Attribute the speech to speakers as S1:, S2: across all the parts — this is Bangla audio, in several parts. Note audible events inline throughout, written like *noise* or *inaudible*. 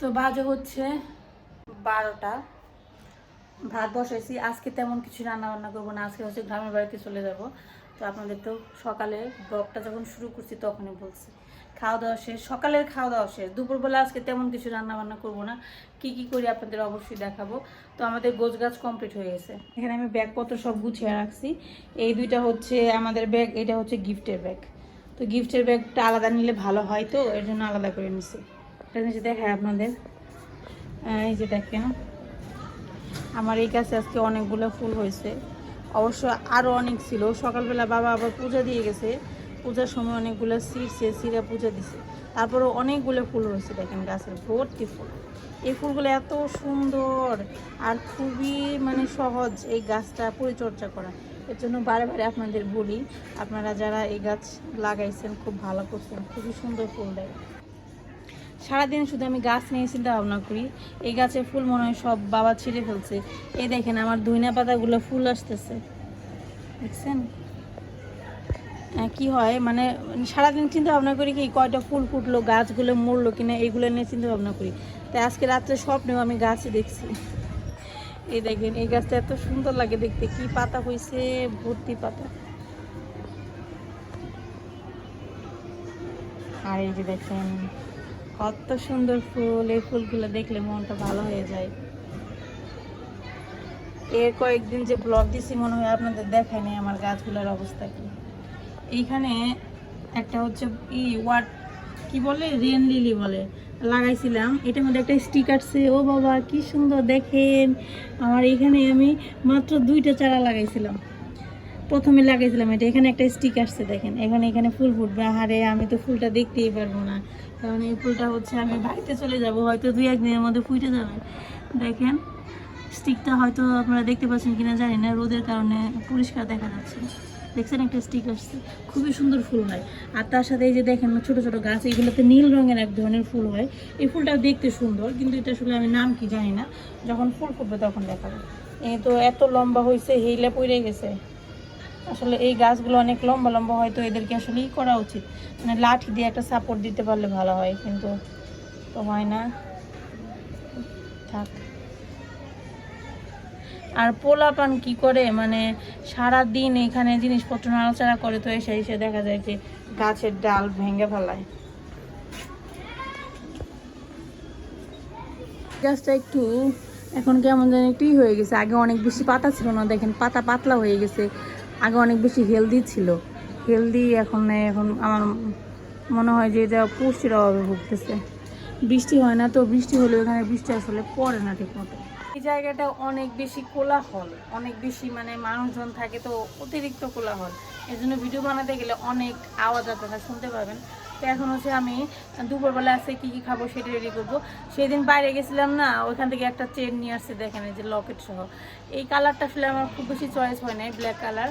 S1: তো বাজে হচ্ছে বারোটা। ভাত বসাইছি, আজকে তেমন কিছু রান্না বান্না করব না, আজকে হচ্ছে গ্রামের বাড়িতে চলে যাব। তো আপনাদের তো সকালে ব্লগটা যখন শুরু করছি তখনই বলছি। খাওয়া দাওয়া শেষ, সকালের খাওয়া দাওয়া শেষ। দুপুরবেলা আজকে তেমন কিছু রান্না বান্না করব না, কি কি করি আপনাদের অবশ্যই দেখাবো। তো আমাদের গোছ গাছ কমপ্লিট হয়ে গেছে। এখানে আমি ব্যাগপত্র সব গুছিয়ে রাখছি। এই দুইটা হচ্ছে আমাদের ব্যাগ, এটা হচ্ছে গিফটের ব্যাগ। তো গিফটের ব্যাগটা আলাদা নিলে ভালো হয় তো, এর জন্য আলাদা করে নিছি। নিচে দেখায় আপনাদের। এই যে দেখেন, আমার এই কাছে আজকে অনেকগুলো ফুল হয়েছে। অবশ্য আরও অনেক ছিল। সকালবেলা বাবা আবার পূজা দিয়ে গেছে। পূজার সময় অনেকগুলো সিরছে সিরা পূজা দিছে। তারপরে অনেকগুলো ফুল হয়েছে দেখেন, গাছের ভর্তি ফুল। এই ফুলগুলো এত সুন্দর আর খুবই মানে সহজ এই গাছটা পরিচর্যা করা। এর জন্য বারে বারে আপনাদের বলি, আপনারা যারা এই গাছ লাগাইছেন, খুব ভালো করছেন। খুবই সুন্দর ফুল দেয়। সারাদিন শুধু আমি গাছ নিয়ে চিন্তা ভাবনা করি। এই গাছের ফুল মনে হয় সব বাবা ছিঁড়ে ফেলছে। এই দেখেন আমার ধইনা পাতাগুলো ফুল আসতেছে। দেখছেন? কি হয়? মানে সারাদিন চিন্তা ভাবনা করি কি, কয়টা ফুল ফুটলো, গাছগুলো মরলো কিনা, এইগুলো নিয়ে চিন্তা ভাবনা করি। তাই আজকে রাত্রে স্বপ্নেও আমি গাছই দেখছি। এই দেখেন, এই গাছটা এত সুন্দর লাগে দেখতে। কি পাতা হয়েছে ভর্তি পাতা। আর এই যে দেখেন কত সুন্দর ফুল, এই ফুলগুলো দেখলে মনটা ভালো হয়ে যায়। এর কয়েকদিন যে ব্লগ দিছি, মনে হয় আপনাদের দেখায়নি আমার গাছগুলোর অবস্থা কি। এইখানে একটা হচ্ছে ই ওয়াট, কি বলে? রেন লিলি বলে। লাগাইছিলাম, এটার মধ্যে একটা স্টিকার সে ও বাবা, কি সুন্দর, দেখেন। আমার এখানে আমি মাত্র দুইটা চারা লাগাইছিলাম। প্রথমে লাগাইছিলাম এটা। এখানে একটা স্টিক আসছে দেখেন। এখানে এখানে ফুল ফুটবে। আহারে, আমি তো ফুলটা দেখতেই পারব না। কারণ এই ফুলটা হচ্ছে আমি বাড়িতে চলে যাব, হয়তো দুই একদিনের মধ্যে ফুটে যাবে। দেখেন স্টিকটা হয়তো আপনারা দেখতে পাচ্ছেন কিনা জানি না, রোদের কারণে পরিষ্কার দেখা যাচ্ছে। দেখছেন একটা স্টিক আসছে, খুবই সুন্দর ফুল হয়। আর তার সাথে এই যে দেখেন ছোট ছোট গাছ, এগুলোতে নীল রঙের এক ধরনের ফুল হয়। এই ফুলটা দেখতে সুন্দর, কিন্তু এটা আসলে আমি নাম কি জানি না। যখন ফুল ফুটবে তখন দেখা দেখাবো। এই তো এত লম্বা হয়েছে হেইলে পড়ে গেছে। আসলে এই গাছগুলো অনেক লম্বা লম্বা, হয়তো এদেরকে আসলে ই করা উচিত। মানে লাঠি দিয়ে একটা সাপোর্ট দিতে পারলে ভালো হয়, কিন্তু তো হয় না। থাক। আর পোলাপান কি করে? মানে সারা দিন এখানে জিনিসপত্র নাড়াচাড়া করে তো এসে এসে দেখা যায় যে গাছের ডাল ভেঙে ফেলায়। গাছটা একটু এখন কেমন যেন একটুই হয়ে গেছে। আগে অনেক বেশি পাতা ছিল না, দেখেন পাতা পাতলা হয়ে গেছে। আগে অনেক বেশি হেলদি ছিল। হেলদি এখন এখন আমার মনে হয় যে এটা পুষ্টির অভাবে ভুগতেছে। বৃষ্টি হয় না তো বৃষ্টি হলে এখানে বৃষ্টি আসলে পড়ে না ঠিক মতো এই জায়গাটা অনেক বেশি কোলাহল, অনেক বেশি মানে মানুষজন থাকে তো অতিরিক্ত কোলাহল। এই জন্য ভিডিও বানাতে গেলে অনেক আওয়াজ আপনারা শুনতে পাবেন। তো এখন হচ্ছে আমি দুপুরবেলা আছে কি কি খাব সেটা রেডি করব। সেদিন বাইরে গেছিলাম না, ওইখান থেকে একটা চেন নিয়ে আসছে দেখেন যে লকেট সহ। এই কালারটা আসলে আমার খুব বেশি চয়েস হয় নাই ব্ল্যাক কালার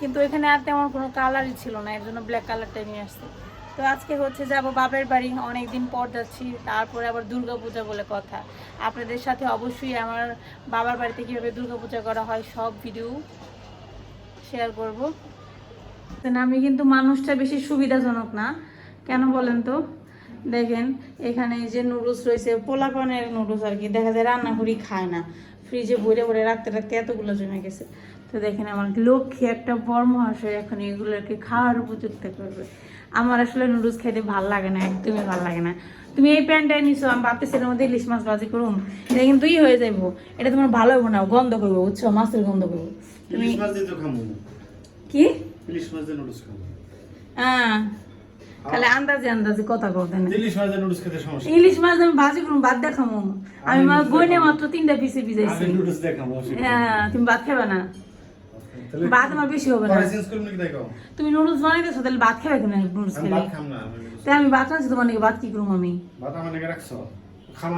S1: কিন্তু এখানে আর তেমন কোনো কালারই ছিল না, এর জন্য ব্ল্যাক কালারটাই নিয়ে আসছে। তো আজকে হচ্ছে যাব বাপের বাড়ি অনেক দিন পর যাচ্ছি, তারপরে আবার দুর্গাপূজা বলে কথা। আপনাদের সাথে অবশ্যই আমার বাবার বাড়িতে কীভাবে দুর্গাপূজা করা হয় সব ভিডিও শেয়ার করব। আমি কিন্তু মানুষটা বেশি সুবিধাজনক না। কেন বলেন তো? দেখেন এখানে এই যে নুডলস রয়েছে পোলাপানের নুডলস আর কি। দেখা যায় রান্না করি খায় না। ফ্রিজে ভরে ভরে রাখতে রাখতে এতগুলো জমে গেছে। তো দেখেন আমার লক্ষ্যে একটা বড় মহাশয় এখন এগুলোকে খাওয়ার উপযুক্ত করবে। আমার আসলে নুডলস খাইতে ভালো লাগে না একদমই ভালো লাগে না। তুমি এই প্যান্টটা নিছো আমি ভাবতেছি এর মধ্যে ইলিশ মাছ ভাজি করুম। এটা কিন্তু ই হয়ে যাইবো। এটা তোমার ভালো হইব না গন্ধ করব বুঝছ? মাছের গন্ধ করব। তুমি কি?
S2: ইলিশ মাছ দিয়ে নুডলস খাব
S1: হ্যাঁ খালি আন্দাজে আন্দাজে কথা না?
S2: ইলিশ মাছ নুডলস খেতে সমস্যা
S1: ইলিশ মাছ আমি ভাজি করুম ভাত দেখামো আমি মাছ গইনে মাত্র তিনটা পিসে ভিজাইছি।
S2: আমি নুডলস নেই।
S1: হ্যাঁ তুমি ভাত খাবে না। ভাত আমার বেশি হবে না। তুমি নুডলস বানাইতেছো তাহলে ভাত খাবে কেন নুডলস খেলে?
S2: ভাত খাম না
S1: তাই আমি ভাত আনছি তোমার নাকি ভাত কি করুম আমি?
S2: ভাত আমার নাকি রাখছো?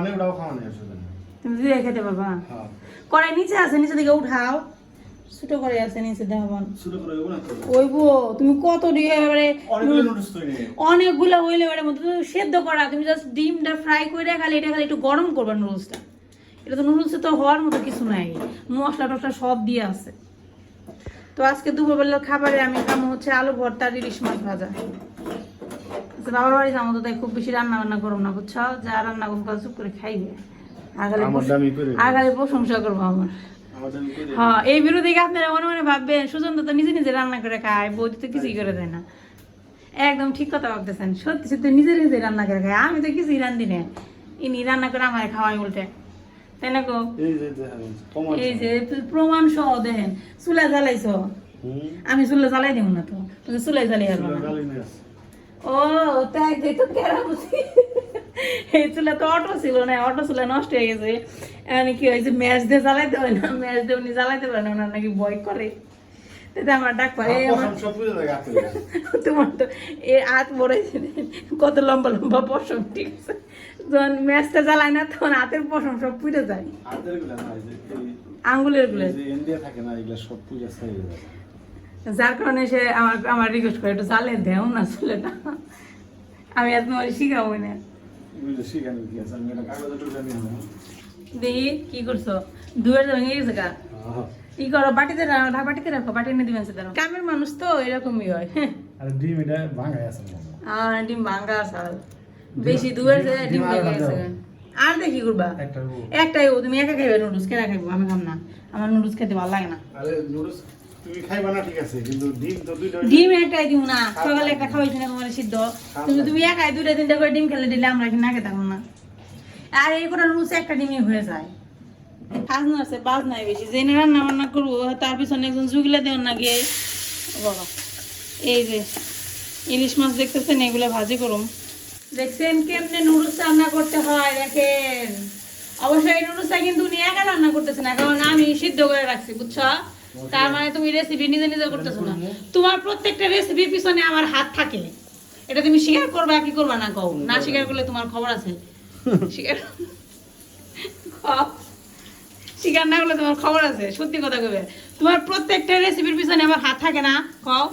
S2: নেই ওটাও অসুবিধা নেই
S1: তুমি দিয়ে খেতে পারবা।
S2: হ্যাঁ।
S1: কড়াই নিচে আছে নিচে দিকে উঠাও। ছোট করে আছে নিচে দেখো
S2: শুরু করে দেবো না তো।
S1: ওইবো তুমি কত দিয়ে এবারে
S2: অনেকগুলো
S1: হইলে এবারে মতো সেদ্ধ করা তুমি জাস্ট ডিমটা ফ্রাই করে খালি এটা খালি একটু গরম করবা নুডলসটা এটা তো নুডলসে তো হওয়ার মতো কিছু নাই। মশলা টসলা সব দিয়ে আছে। তো আজকে দুপুরবেলার খাবারে আমি খাব হচ্ছে আলু ভর্তা আর ইলিশ মাছ ভাজা। আচ্ছা, বাবার বাড়ি যাব তো তাই খুব বেশি রান্না বান্না করব না বুঝছ? যা রান্না করব চুপ করে খাইবে। আগালে আগালে প্রশংসা করব আমার। হ্যাঁ এই আপনারা মনে মনে ভাববেন সুজন তো নিজে নিজে রান্না করে খায় বৌদি তো কিছুই করে দেয় না। একদম ঠিক কথা ভাবতেছেন সত্যি সত্যি নিজে নিজে রান্না করে খায় আমি তো কিছুই রান্ধি না। ইনি রান্না করে আমার খাওয়াই উল্টে। তাই না গো?
S2: এই যে
S1: প্রমাণ সহ দেখেন চুলা জ্বালাইছ? আমি চুলা জ্বালাই দেব না তো চুলাই
S2: আসে।
S1: ও তাই তো কেরামতি এই চুলা তো অটো ছিল না অটো চুলা নষ্ট হয়ে গেছে। এখন কি হয়েছে ম্যাচ দিয়ে জ্বালাইতে হয় না ম্যাচ দিয়ে উনি জ্বালাইতে পারে না ওনার নাকি ভয় করে। তাতে আমার ডাক পারে
S2: পশম সব বুঝে থাকে হাতে।
S1: তোমার তো এ হাত বড়াইছে কত লম্বা লম্বা পশম ঠিক আছে? যখন ম্যাচটা জ্বালায় না তখন হাতের পশম সব পুড়ে যায়।
S2: আঙ্গুলেরগুলো। থাকে না এগুলা সব
S1: যার কারণে সে আমার আমার রিকোয়েস্ট করে একটু জ্বালে দেও না। চুলেটা আমি আর তোমার শিখাবো না। দেখি কি করছ? দুয়ের ভেঙে গেছে গা। ই করো বাটিতে রাখো বাটিতে রাখো বাটি এনে দিবেন সেটা কামের মানুষ তো এরকমই হয়।
S2: আরে ডিম এটা ভাঙাই আছে
S1: আর। ডিম সাল বেশি দুয়ের ডিম
S2: আর
S1: ভেঙে গেছে আর দেখি করবা? একটাই ও তুমি একা খাইবে নুডলস কেনা খাইবো আমি খাম না। আমার নুডলস খেতে ভালো লাগে না।
S2: আরে নুডলস তুমি খাইবা না ঠিক আছে কিন্তু ডিম তো দুইটা
S1: ডিম একটাই দিব না। সকালে একটা খাওয়াইছি না তোমার সিদ্ধ। তুমি তুমি একাই দুটা তিনটা করে ডিম খেলে দিলে আমরা না খেতাম না। আর এই করে নুডলস একটা ডিমই হয়ে যায়। কাজ না আছে বাজ নাই বেশি। জেনে রান্না বান্না করব তার পিছনে একজন জুগিলা দেওয়ার না গিয়ে। বাবা। এই যে ইলিশ মাছ দেখতেছেন এগুলো ভাজি করুম। দেখছেন কেমনে নুডলস রান্না করতে হয় দেখেন। অবশ্যই এই নুডলসটা কিন্তু উনি একা রান্না করতেছে না কারণ আমি সিদ্ধ করে রাখছি বুঝছ? তার মানে তুমি রেসিপি নিজে নিজে করতেছো না। তোমার প্রত্যেকটা রেসিপির পিছনে আমার হাত থাকে। এটা তুমি স্বীকার করবা কি করবা না কও? না স্বীকার করলে তোমার খবর আছে। *laughs* স্বীকার স্বীকার না করলে তোমার খবর আছে সত্যি কথা কবে তোমার প্রত্যেকটা রেসিপির পিছনে আমার হাত থাকে না কও?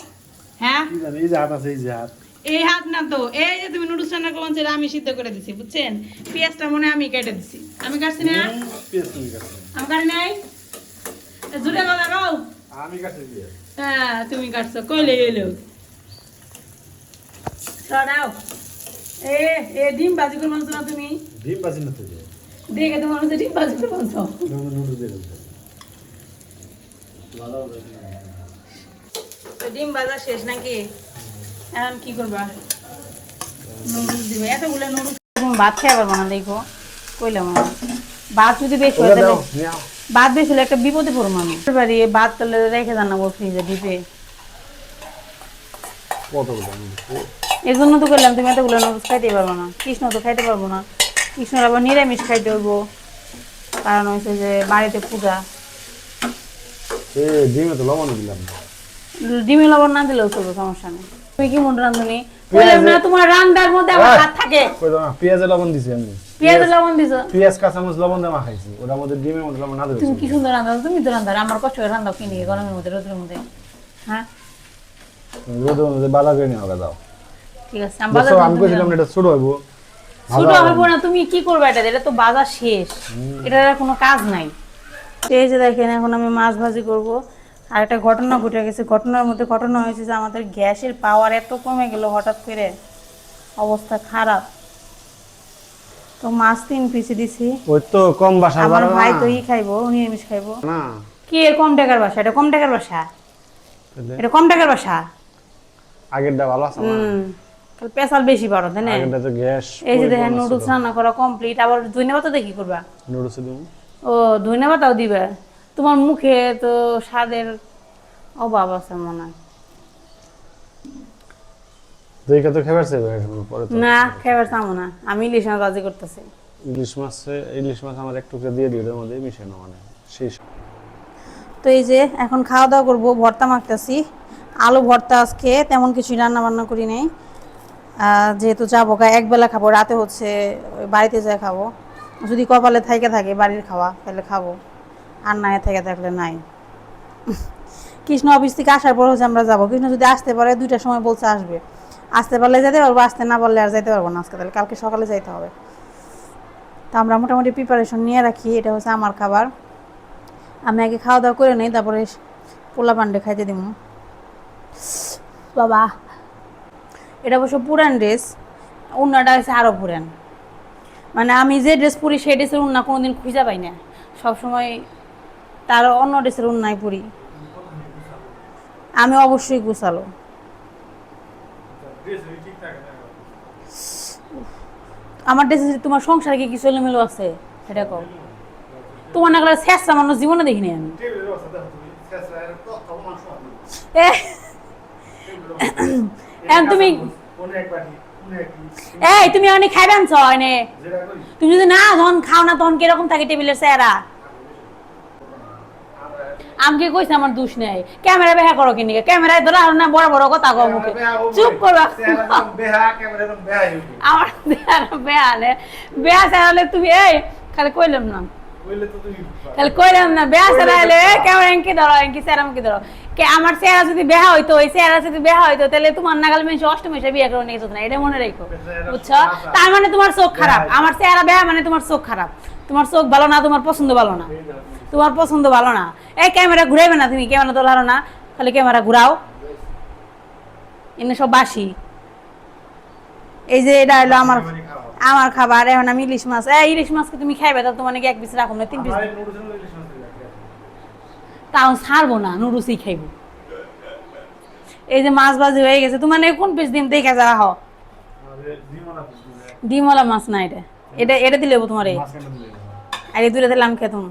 S1: হ্যাঁ?
S2: এই যে হাত আছে এই যে হাত।
S1: এই হাত না তো এই যে তুমি নুডলস রান্না করবেন সেটা আমি সিদ্ধ করে দিছি বুঝছেন? পেঁয়াজটা মনে আমি কেটে দিছি। আমি কাটছি না। আমি কাটি নাই? জুড়ে
S2: আমি কাটছি
S1: হ্যাঁ তুমি কাটছো। কইলে এলো দাও এ এ ডিম ভাজি করে বলছো না তুমি?
S2: ডিম বাজি না তো
S1: দেখে তোমার মধ্যে ডিম ভাজি করে
S2: ভালো
S1: ডিম ভাজা শেষ নাকি? এখন কি করবা? নুডলস দিবে। এতগুলো নুডলস তুমি ভাত খেয়ে পারব না দেখো। কইলাম। ভাত যদি বেশি হয় তাহলে বেশি হলে একটা বিপদে পড়ব আমি বাড়ি ভাত তাহলে রেখে জানাব ফ্রিজে ডিপে এই জন্য তো করলাম তুমি এতগুলো নুডলস খাইতে পারব না। কৃষ্ণ তো খাইতে পারব না। কৃষ্ণর আবার নিরামিষ খাইতে হইব। কারণ হচ্ছে যে বাড়িতে পূজা।
S2: ডিমে তো লবণ দিলাম
S1: ডিমে লবণ না দিলেও চলবে সমস্যা নেই। তুমি কি মন রান্ধনি বললাম না তোমার রান্নার মধ্যে আমার হাত থাকে।
S2: কই দাও না পেঁয়াজে লবণ দিছি আমি।
S1: পেঁয়াজ লবণ দিছো?
S2: পেঁয়াজ কাঁচামরিচ লবণ দিয়ে মাখাইছি। মধ্যে ডিমের মধ্যে লবণ না দিয়েছি
S1: তুমি কি সুন্দর তুমি তো আমার কষ্ট করে কিনে গরমের মধ্যে রোদের মধ্যে। হ্যাঁ?
S2: রোদের মধ্যে বালা করে নিয়ে দাও
S1: ঠিক আছে আমি বাজার
S2: আমি কইছিলাম এটা ছোট হইব।
S1: ছোট হইব না তুমি কি করবে এটা? এটা তো বাজার শেষ। এটার কোনো কাজ নাই। এই যে দেখেন এখন আমি মাছ ভাজি করব। আর একটা ঘটনা ঘটে গেছে। ঘটনার মধ্যে ঘটনা হয়েছে যে আমাদের গ্যাসের পাওয়ার এত কমে গেল হঠাৎ করে। অবস্থা খারাপ। তো মাছ তিন পিসি দিছি।
S2: ওই তো কম বাসার
S1: আমার ভাই তো ই খাইবো নিরামিষ খাইবো।
S2: না।
S1: কি এর কম টাকার বাসা? এটা কম টাকার বাসা? এটা কম টাকার বাসা?
S2: আগেরটা ভালো আছে
S1: তাহলে পেশাল বেশি পারো তাই না?
S2: আগেরটা তো গ্যাস
S1: এই যে দেখেন নুডলস রান্না করা কমপ্লিট আবার ধনিয়া পাতা দেখি করবা?
S2: নুডলস দিমু
S1: ও ধনিয়া পাতাও দিবে? তোমার মুখে তো স্বাদের অভাব আছে মনে হয়।
S2: তো খাবার চাইবে পরে তো?
S1: না খাবার না। আমি ইলিশ মাছ রাজি করতেছি।
S2: ইলিশ মাছে ইলিশ মাছ আমার একটু করে দিয়ে মধ্যে না মানে সব।
S1: তো এই যে এখন খাওয়া দাওয়া করব ভর্তা মাখতেছি। আলু ভর্তা আজকে তেমন কিছু রান্না বান্না করি নাই। আহ, যেহেতু যাব গা একবেলা খাব রাতে হচ্ছে বাড়িতে যাই খাব। যদি কপালে থাইকে থাকে বাড়ির খাওয়া তাহলে খাব। আর নাই থেকে থাকলে নাই। কৃষ্ণ অফিস থেকে আসার পর হচ্ছে আমরা যাব। কৃষ্ণ যদি আসতে পারে, দুইটার সময় বলছে আসবে। আসতে পারলে যেতে পারব, আসতে না পারলে আর যেতে পারব না আজকে। তাহলে কালকে সকালে যাইতে হবে। তো আমরা মোটামুটি প্রিপারেশন নিয়ে রাখি, এটা হচ্ছে আমার খাবার। আমি আগে খাওয়া দাওয়া করে নিই, তারপরে পোলা পান্ডে খাইতে দিব বাবা, এটা অবশ্য পুরান ড্রেস, উন্নাটা হচ্ছে আরও পুরান। মানে আমি যে ড্রেস পরি, সেই ড্রেসের উন্না কোনোদিন খুঁজে পাই না। সবসময় তার অন্য ড্রেসের উন্নায় পরি আমি অবশ্যই গুছালো। আমার ড্রেসে তোমার সংসারে কি কিছু এলোমেলো আছে, সেটা কও। তোমার না গেলে শেষরা মানুষ জীবনে দেখিনি আমি। তুমি এই, তুমি অনেক খাইবে আনছ তুমি যদি না তখন খাও না, তখন কীরকম থাকে টেবিলের চেহারা? আমাকে কইছে আমার দোষ নাই? ক্যামেরা বেহা করো কিনি ক্যামেরায় ধরো আর না বড় বড় কথা কও মুখে। চুপ করো। আমার বেহা নে। বেহা তুমি এই খালি কইলাম না। তাহলে কইলাম না বেহা হলে ক্যামেরা এঙ্কি ধরো এঙ্কি চেহারা মুখে ধরো। কে আমার চেহারা যদি বেহা হইতো ওই চেহারা যদি বেহা হইতো তাহলে তোমার নাগাল মেয়ে অষ্টম এসে বিয়ে করে নিয়ে যেত না। এটা মনে রেখো বুঝছ? তার মানে তোমার চোখ খারাপ। আমার চেহারা বেহা মানে তোমার চোখ খারাপ। তোমার চোখ ভালো না তোমার পছন্দ ভালো না। তোমার পছন্দ ভালো না। এই ক্যামেরা ঘুরাইবে না তুমি ক্যামেরা তো ধরো না। খালি ক্যামেরা ঘুরাও। এনে সব বাসি। এই যে এটা হলো আমার আমার খাবার এখন আমি ইলিশ মাছ। এই ইলিশ মাছকে তুমি খাইবে তাহলে তোমার নাকি এক পিস রাখো না তিন পিস। তাও ছাড়বো না নুডলসই খাইবো। এই যে মাছ বাজি হয়ে গেছে তোমার নাকি কোন পিস ডিম দেখে যা হ ডিমওয়ালা মাছ না এটা। এটা এটা দিলে তোমার এই। আর এই দুইটা দিলাম খেতুম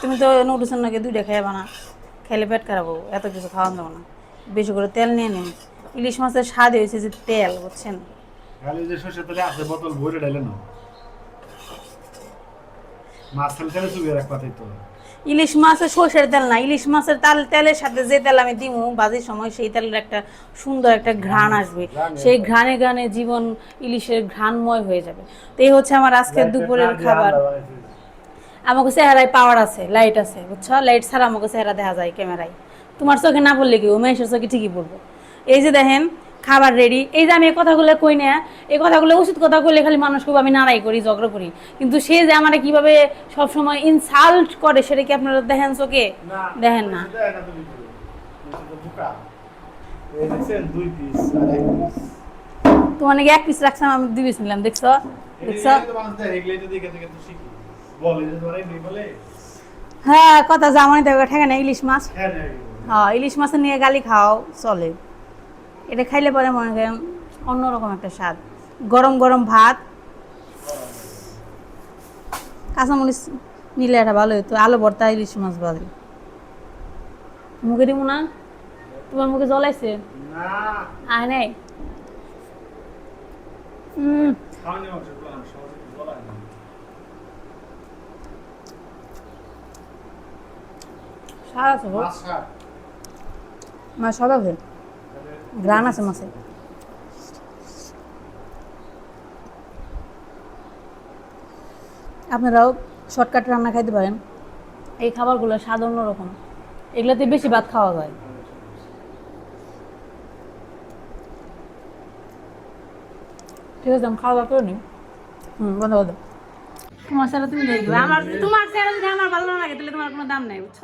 S1: তুমি তো নুডলসের নাকি দুইটা খাইবা না? খেলে পেট খারাপ হব, এত কিছু খাওয়ান দেবো না। বেশি করে তেল নিয়ে নিন ইলিশ মাছের স্বাদ হয়েছে যে তেল বুঝছেন?
S3: খালি যে সর্ষের তেলে আছে বোতল ভরে ঢালে না মাছ খালি খালি চুবিয়ে রাখ পাতাই তো।
S1: ইলিশ মাছের সর্ষের তেল না ইলিশ মাছের তাল তেলের সাথে যে তেল আমি দিমু বাজির সময় সেই তেলের একটা সুন্দর একটা ঘ্রাণ আসবে। সেই ঘ্রাণে ঘ্রাণে জীবন ইলিশের ঘ্রাণময় হয়ে যাবে। তো এই হচ্ছে আমার আজকের দুপুরের খাবার। আমাকে চেহারায় পাওয়ার আছে লাইট আছে বুঝছ? লাইট ছাড়া আমাকে চেহারা দেখা যায় ক্যামেরায়। তোমার চোখে না পড়লে কি? উমেশের চোখে ঠিকই পড়ব। এই যে দেখেন খাবার রেডি এই যে আমি এই কথাগুলো কই না এই কথাগুলো উচিত কথা কইলে খালি মানুষ খুব আমি নাড়াই করি ঝগড়া করি। কিন্তু সে যে আমার কীভাবে সবসময় ইনসাল্ট করে সেটা কি আপনারা দেখেন চোখে? দেখেন না। তোমার নাকি এক পিস রাখছিলাম আমি দুই পিস নিলাম দেখছ? দেখছ? হ্যাঁ কথা জামানি দেবে ঠেকে না ইলিশ মাছ।
S3: হ্যাঁ, হ্যাঁ, এগুলো।
S1: হ্যাঁ ইলিশ মাছের নিয়ে গালি খাও চলে। এটা খাইলে পরে মনে করেন অন্যরকম একটা স্বাদ। গরম গরম ভাত। কাঁচামরিচ নিলে এটা ভালো হতো আলু ভর্তা ইলিশ মাছ ভাজি মুখে দিব না? তোমার মুখে জ্বলাইছে আয় নাই। হুম
S3: খাওয়ানি মাংস, এগুলো আমার সহজে বলা হয় না।
S1: স্বাদ আছে গো।
S3: মাছ
S1: আছে। গ্রান আছে মাছে। আপনারাও শর্টকাট রান্না খাইতে পারেন। এই খাবারগুলো স্বাদ অন্যরকম। এগুলোতে বেশি ভাত খাওয়া যায়। ঠিক আছে আমি খাওয়া দাওয়া করে নিই। হুম বন্ধ বন্ধ তোমার স্যারা তুমি দেখবে। আমার তোমার যদি আমার ভালো না লাগে তাহলে তোমার কোনো দাম নাই বুঝছ?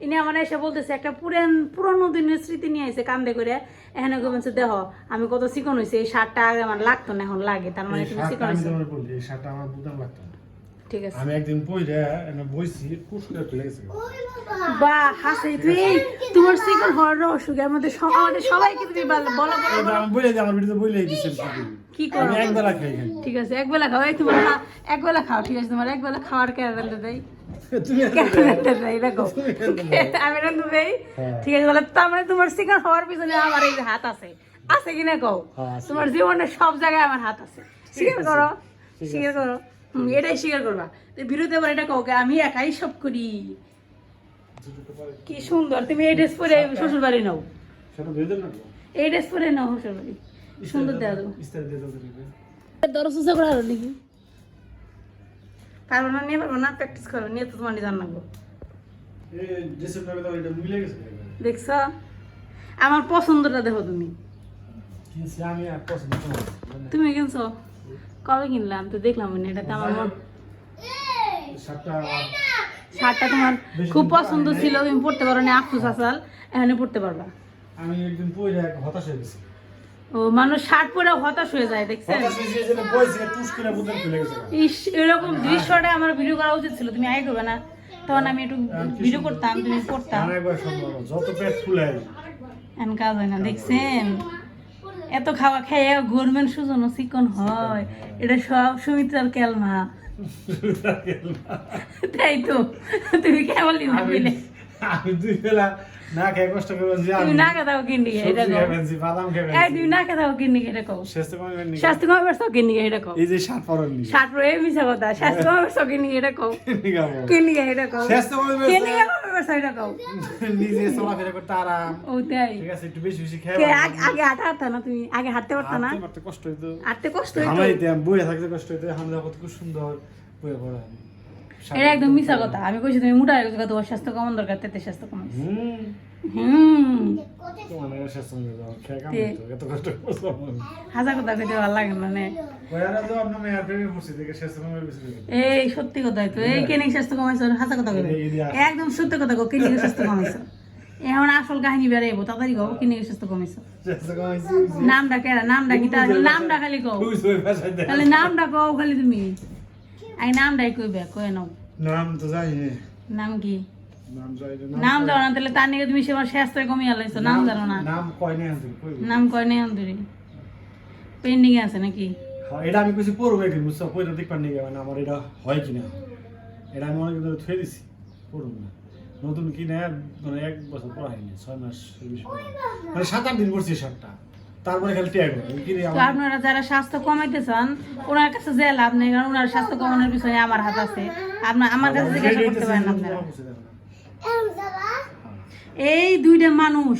S1: ইনি আমার এসে বলতেছে একটা পুরান পুরনো দিনের স্মৃতি নিয়ে এসে কান্দে করে। এখানে বলছে দেহ আমি কত চিকন হয়েছে এই শার্টটা আগে আমার লাগতো না এখন লাগে তার মানে তুমি চিকন
S3: আমি
S1: হয়েছে
S3: এই শাকটা আমার দুদাম লাগতো না।
S1: ঠিক আছে।
S3: আমি একদিন পইরা এনে বইছি কুস ফেলে গেছে
S1: বা হাসে তুই তোমার হওয়ার মধ্যে সব- আমাদের সবাইকে তুমি বলো বলো। বলো, বলো।
S3: আমি আমার ভিডিওতে বইলেই দিচ্ছেন
S1: কি করো
S3: আমি একবেলা খাই
S1: ঠিক আছে একবেলা খাও। এই তোমার একবেলা খাও ঠিক আছে তোমার একবেলা খাওয়ার ক্যারাবেলটা দেই। তার মানে হাত আছে। আছে কিনা কও?
S3: হ্যাঁ,
S1: তোমার জীবনের সব জায়গায় আমার হাত আছে। স্বীকার করো স্বীকার করো। এটাই স্বীকার করবা। বিরুদ্ধে আবার এটা আমি একাই সব করি। কি সুন্দর তুমি এই ড্রেস পরে শ্বশুর বাড়ি নাও? এই ড্রেস পরে নাও শ্বশুর বাড়ি সুন্দর দেওয়া দেবো
S3: ইস্তারি দিয়ে দেন না।
S1: দরজ সুসা করে নাকি? পারব না নিয়ে পারব না প্র্যাকটিস করো নিয়ে তো তোমার জান লাগবো
S3: তো এটা
S1: দেখছ? আমার পছন্দটা দেখো তুমি। তুমি কিনছো? কবে কিনলাম তো দেখলাম না এটাতে আমার মন
S3: শার্টটা
S1: তোমার খুব পছন্দ ছিল তুমি পড়তে পারো না আফসোস আসাল। এখানে পড়তে পারবা।
S3: আমি একদিন এক হতাশ হয়ে গেছি।
S1: ও মানুষ শার্ট পরে হতাশ হয়ে যায় দেখছেন। ইস এরকম দৃশ্যটা আমার ভিডিও করা উচিত ছিল তুমি আগে করবে না। তখন আমি একটু ভিডিও করতাম তুমি পড়তাম।
S3: আর একবার সম্ভব না। যত পেট ফুলাই
S1: এন কাজ হয় না দেখছেন? এত খাওয়া খেয়ে গরমেন সুজন চিকন হয়। এটা সব সুমিত্রার কেলমা। তাই তো তুমি কেমন
S3: আমি দুই বেলা না খেয়ে কষ্ট করে বলছি
S1: তুমি না খাও কিন্ডি এটা
S3: সবজি
S1: কও
S3: খাবেনছি,
S1: এই তুমি না খাও কিন্ডি এটা কও
S3: স্বাস্থ্য কমে নি
S1: স্বাস্থ্য কমাবার সব কিন্ডি এটা কও
S3: এই যে সাত পরের নি
S1: ষাট রয়ে মিশা কথা। স্বাস্থ্য কমাবার সব কিন্ডি এটা কও
S3: নিগাবো
S1: এটা কও
S3: স্বাস্থ্য কমে
S1: কিন্ডি কমাবার সব এটা কও
S3: নিজে চলাফেরা করতে আরাম।
S1: ও তাই।
S3: ঠিক আছে একটু বেশি বেশি খেয়ে
S1: আগে আগে হাঁটা না তুমি? আগে হাঁটতে পারতা না?
S3: হাঁটতে কষ্ট হইতো।
S1: হাঁটতে কষ্ট হইতো।
S3: বইয়ে থাকতে কষ্ট হইতো। আমরা কত খুব সুন্দর বইয়ে পড়া
S1: এটা একদম মিশা কথা। আমি কইছি তুমি মোটা হয়ে গেছো তোমার স্বাস্থ্য কমন দরকার? তেতে স্বাস্থ্য কমাই
S3: হুম।
S1: হুম।
S3: তোমার স্বাস্থ্য কমে যাও খেয়ে কাম
S1: তে-
S3: হইতো এত কষ্ট করছ
S1: হাজার কথা কইতে ভালো লাগে মানে এই সত্যি কথাই তো এই কেনিক স্বাস্থ্য কমাইছো? হাজার কথা কইবে। একদম সত্যি কথা কও কেনিক স্বাস্থ্য কমাইছো? এখন আসল কাহিনী বেড়াইবো তাড়াতাড়ি কও কেনিক স্বাস্থ্য কমাইছো?
S3: স্বাস্থ্য কমাইছি
S1: নামটা কেরা নামটা কি তার নামটা খালি কও। তাহলে নামটা কও খালি তুমি। আই নামটাই কইবে কই নাও
S3: নাম তো জানি না
S1: নাম কি
S3: নাম জানি না
S1: না তাহলে তার নিকে তুমি সেবার স্বাস্থ্য কমিয়ে লাইছো নাম জানো না
S3: নাম কয় নাই
S1: নাম কয় নেই অন্তরি পেন্ডিং আছে নাকি
S3: এটা আমি কইছি পড়ব একদিন বুঝছ পড়তে দেখবার নিয়ে মানে আমার এটা হয় কিনা এটা আমি অনেক ধরে থুয়ে দিছি পড়ব না নতুন কিনে মানে এক বছর পড়া হয়নি ছয় মাস পড়া। মানে সাত আট দিন পড়ছি শার্টটা তারপরে খালি ট্যাগ
S1: আপনারা যারা স্বাস্থ্য কমাইতে চান ওনার কাছে যে লাভ নেই কারণ ওনার স্বাস্থ্য কমানোর বিষয়ে আমার হাত আছে। আপনার আমার কাছে জিজ্ঞাসা করতে পারেন আপনারা। এই দুইটা মানুষ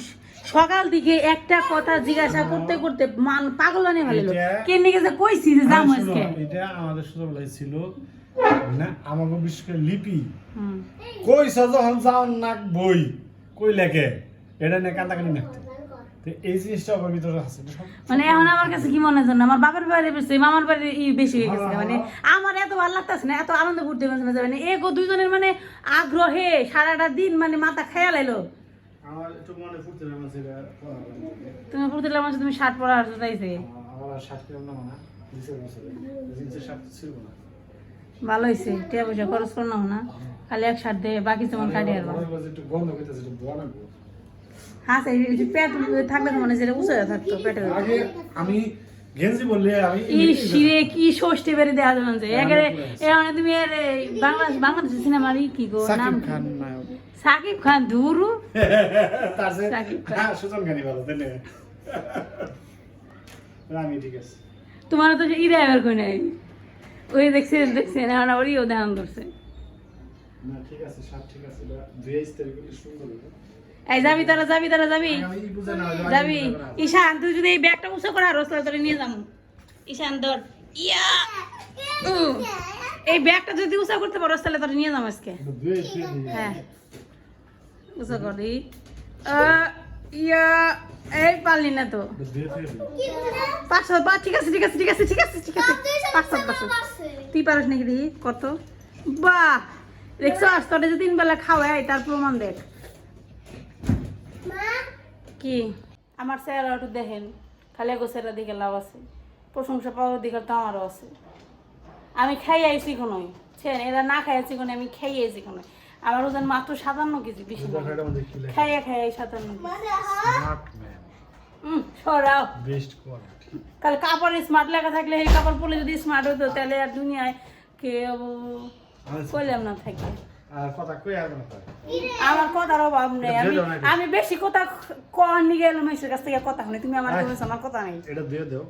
S1: সকাল দিকে একটা কথা জিজ্ঞাসা করতে করতে মান পাগল নিয়ে ভালো কে নিয়ে গেছে কইছি যে যাম আজকে?
S3: এটা আমাদের ছোটবেলায় ছিল না আমাকে বিশেষ করে লিপি।
S1: হুম।
S3: কই যখন যাও নাক বই কই লেখে? এটা নিয়ে কান্দাকানি নাকতে। এই জিনিসটা আমার ভিতরে আছে
S1: মানে এখন আমার কাছে কি মনে না আমার বাবার বাড়ি বেশি মামার বাড়ি ই বেশি হয়ে গেছে মানে আমার এত ভালো লাগতেছে না এত আনন্দ করতে মাঝে মাঝে মানে এগো দুইজনের মানে আগ্রহে সারাটা দিন মানে মাথা খেয়াল এলো। তুমি ফুর্তিলার মাসে তুমি শার্ট পরা আসতে চাইছে
S3: আমার শার্ট কিনলাম না মানে
S1: ভালো হয়েছে টিয়া পয়সা খরচ করো না খালি এক শার্ট দে বাকি যেমন কাটে আর হ্যাঁ পেট থাকলে তো মানে যেটা উঁচু থাকতো পেটের
S3: আমি গেঞ্জি বললে আমি
S1: কি ষষ্ঠী বেড়ে দেওয়া যাবে যে একেবারে এখানে তুমি এই বাংলাদেশ বাংলাদেশের সিনেমার কি গো নাম
S3: খান
S1: সাকিব খান *laughs*
S3: সে
S1: সাকিব খান।
S3: হ্যাঁ সুজন ভালো না? *laughs* ঠিক আছে।
S1: তোমার তো ই ড্রাইভার কই নাই। ওই দেখছেন দেখছেন এখন আবার ইও ধ্যান ধরছে।
S3: না ঠিক আছে শার্ট ঠিক আছে দুই সুন্দর
S1: এই যাবি তারা যাবি তারা যাবি। যাবি। ঈশান তুই যদি এই ব্যাগটা উঁচু করে আর রসলা তোরে নিয়ে যাব। ঈশান ধর। ইয়া। এই ব্যাগটা যদি উঁচা করতে পারো তাহলে তোরে নিয়ে যাব আজকে। হ্যাঁ। উঁচা কর। ইয়া এই পারলি না তো। পাঁচশো পা ঠিক আছে ঠিক আছে ঠিক আছে ঠিক আছে ঠিক আছে। পাঁচশো পাঁচশো। তুই পারিস নাকি দি কত? বাহ! দেখছ আজ তোরে যে তিন বেলা খাওয়াই তার প্রমাণ দেখ। কি? আমার চেহারা একটু দেখেন। খালি এগো চেহারা দিকে লাভ আছে। প্রশংসা পাওয়ার দিকে তো আমারও আছে। আমি খাই আইছি কোনোই। ছেন এরা না খাই আইছি কোনো আমি খাই আইছি কোনো আমার ওজন মাত্র সাতান্ন কেজি বেশি খাইয়া খাইয়া সাতান্ন হুম সরাও। কাল কাপড় স্মার্ট লেখা থাকলে এই কাপড় পরলে যদি স্মার্ট হতো তাহলে আর দুনিয়ায় কে কইলাম না থাকে। আমার কথার অভাব নেই। আমি বেশি কথা কন গেলাম কাছ থেকে কথা শুনি। তুমি আমার আমার কথা নেই।
S3: এটা দিয়ে দাও।